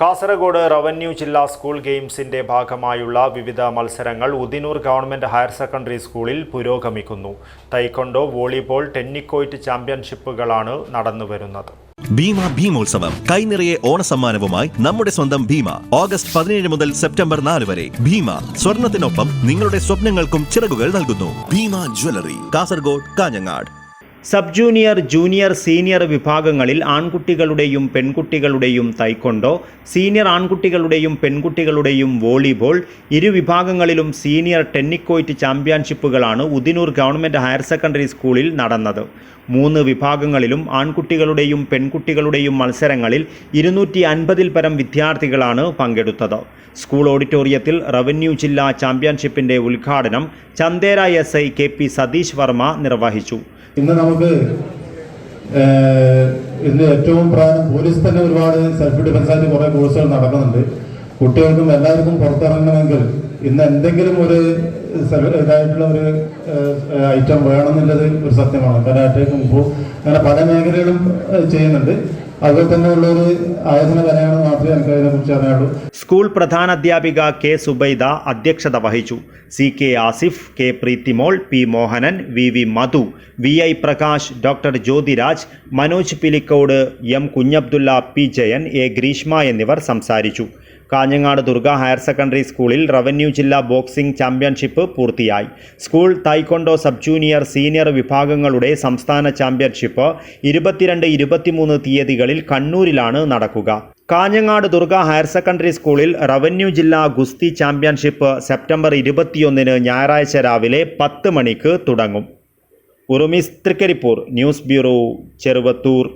Kasaragod revenue ജില്ലാ school ഗെയിംസിന്റെ ഭാഗമായുള്ള വിവിധ മത്സരങ്ങൾ ഉദിനൂർ ഗവൺമെന്റ് ഹയർ സെക്കൻഡറി സ്കൂളിൽ പുരോഗമിക്കുന്നു. തൈക്കൊണ്ടോ വോളിബോൾ ടെന്നിക്കോയിറ്റ് ചാമ്പ്യൻഷിപ്പുകളാണ് നടന്നുവരുന്നത്. ഭീമ ഭീമോത്സവം കൈനിറയെ ഓണസമ്മാനവുമായി നമ്മുടെ സ്വന്തം ഭീമ. ഓഗസ്റ്റ് പതിനേഴ് മുതൽ സെപ്റ്റംബർ നാല് വരെ ഭീമ. സ്വർണത്തിനൊപ്പം നിങ്ങളുടെ സ്വപ്നങ്ങൾക്കും ചിറകുകൾ നൽകുന്നു. Bhima jewellery Kasaragod Kanhangad. Sub junior junior senior വിഭാഗങ്ങളിൽ ആൺകുട്ടികളുടെയും പെൺകുട്ടികളുടെയും തൈക്കൊണ്ടോ സീനിയർ ആൺകുട്ടികളുടെയും പെൺകുട്ടികളുടെയും വോളിബോൾ ഇരു വിഭാഗങ്ങളിലും സീനിയർ ടെന്നിക്കോയിറ്റ് ചാമ്പ്യൻഷിപ്പുകളാണ് ഉദിനൂർ ഗവൺമെന്റ് ഹയർ സെക്കൻഡറി സ്കൂളിൽ നടന്നത്. മൂന്ന് വിഭാഗങ്ങളിലും ആൺകുട്ടികളുടെയും പെൺകുട്ടികളുടെയും മത്സരങ്ങളിൽ ഇരുന്നൂറ്റി അൻപതിൽ പരം വിദ്യാർത്ഥികളാണ് പങ്കെടുത്തത്. സ്കൂൾ ഓഡിറ്റോറിയത്തിൽ റവന്യൂ ജില്ലാ ചാമ്പ്യൻഷിപ്പിന്റെ ഉദ്ഘാടനം Chandera S I K P Satheesh Varma നിർവഹിച്ചു. ഇന്ന് നമുക്ക് ഇതിന് ഏറ്റവും പ്രധാനം പോലീസ് തന്നെ ഒരുപാട് സെൽഫ് ഡിഫൻസ് ആയിട്ട് കുറെ കോഴ്സുകൾ നടക്കുന്നുണ്ട്. കുട്ടികൾക്കും എല്ലാവർക്കും പുറത്തിറങ്ങണമെങ്കിൽ ഇന്ന് എന്തെങ്കിലും ഒരു ഇതായിട്ടുള്ള ഒരു ഐറ്റം വേണമെന്നുള്ളത് ഒരു സത്യമാണ്. കരാട്ടെ കുമ്പു അങ്ങനെ പല മേഖലകളും ചെയ്യുന്നുണ്ട്. ഉള്ള ഒരു മാത്രമേ സ്കൂൾ പ്രധാനാധ്യാപിക കെ സുബൈദ അധ്യക്ഷത വഹിച്ചു. C K Asif K Preethimol P Mohanan V V Madhu V I Prakash doctor Jyothiraj Manoj Pilicode M Kunhabdulla P Jayan A Greeshma എന്നിവർ സംസാരിച്ചു. കാഞ്ഞങ്ങാട് ദുർഗ ഹയർ സെക്കൻഡറി സ്കൂളിൽ റവന്യൂ ജില്ലാ ബോക്സിംഗ് ചാമ്പ്യൻഷിപ്പ് പൂർത്തിയായി. School taekwondo sub junior senior വിഭാഗങ്ങളുടെ സംസ്ഥാന championship ഇരുപത്തിരണ്ട് ഇരുപത്തിമൂന്ന് തീയതികളിൽ കണ്ണൂരിലാണ് നടക്കുക. കാഞ്ഞങ്ങാട് ദുർഗ ഹയർ സെക്കൻഡറി സ്കൂളിൽ റവന്യൂ ജില്ലാ ഗുസ്തി ചാമ്പ്യൻഷിപ്പ് സെപ്റ്റംബർ ഇരുപത്തിയൊന്നിന് ഞായറാഴ്ച രാവിലെ പത്ത് മണിക്ക് തുടങ്ങും. Urumis Trikaripur news bureau Cheruvathur.